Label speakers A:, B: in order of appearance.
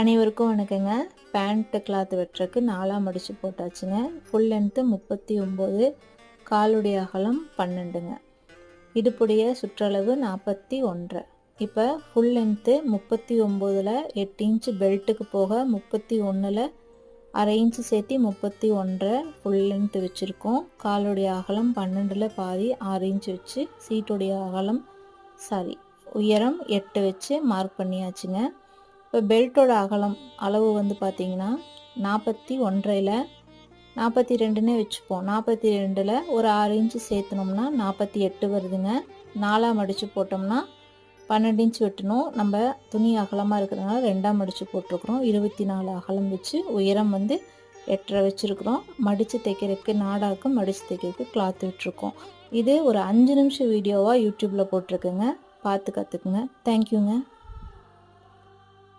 A: அனைவருக்கும் வணக்கங்க. Pant cloth வெட்டுறக்கு நாலாக மடித்து போட்டாச்சுங்க. ஃபுல் லென்த்து முப்பத்தி ஒம்பது காலுடைய அகலம் பன்னெண்டுங்க. இடுப்புடைய சுற்றளவு நாற்பத்தி ஒன்றரை இப்போ ஃபுல் லென்த்து முப்பத்தி ஒம்போதில் எட்டு இன்ச்சு பெல்ட்டுக்கு போக முப்பத்தி ஒன்றில் அரை இன்ச்சு சேர்த்து முப்பத்தி ஒன்றரை ஃபுல் லென்த்து வச்சுருக்கோம். காலுடைய அகலம் பன்னெண்டில் பாதி ஆறு இன்ச்சு வச்சு சீட்டுடைய அகலம் சாரி உயரம் எட்டு வச்சு மார்க் பண்ணியாச்சுங்க. இப்போ பெல்ட்டோட அகலம் அளவு வந்து பார்த்திங்கன்னா நாற்பத்தி ஒன்றையில் நாற்பத்தி ரெண்டுன்னே வச்சுப்போம். நாற்பத்தி ரெண்டில் ஒரு ஆறு இன்ச்சு சேர்த்துனோம்னா நாற்பத்தி எட்டு வருதுங்க. நாலாக மடித்து போட்டோம்னா பன்னெண்டு இன்ச் வெட்டணும். நம்ம துணி அகலமாக இருக்கிறதுனால ரெண்டாக மடித்து போட்டிருக்கிறோம். இருபத்தி நாலு அகலம் வச்சு உயரம் வந்து எட்டரை வச்சுருக்குறோம். மடித்து தைக்கிறதுக்கு நாடாக்கு மடித்து தைக்கிறதுக்கு கிளாத் விட்டுருக்கோம். இது ஒரு அஞ்சு நிமிஷம் வீடியோவாக யூடியூப்பில் போட்டிருக்குங்க. பார்த்து கற்றுக்குங்க தேங்க்யூங்க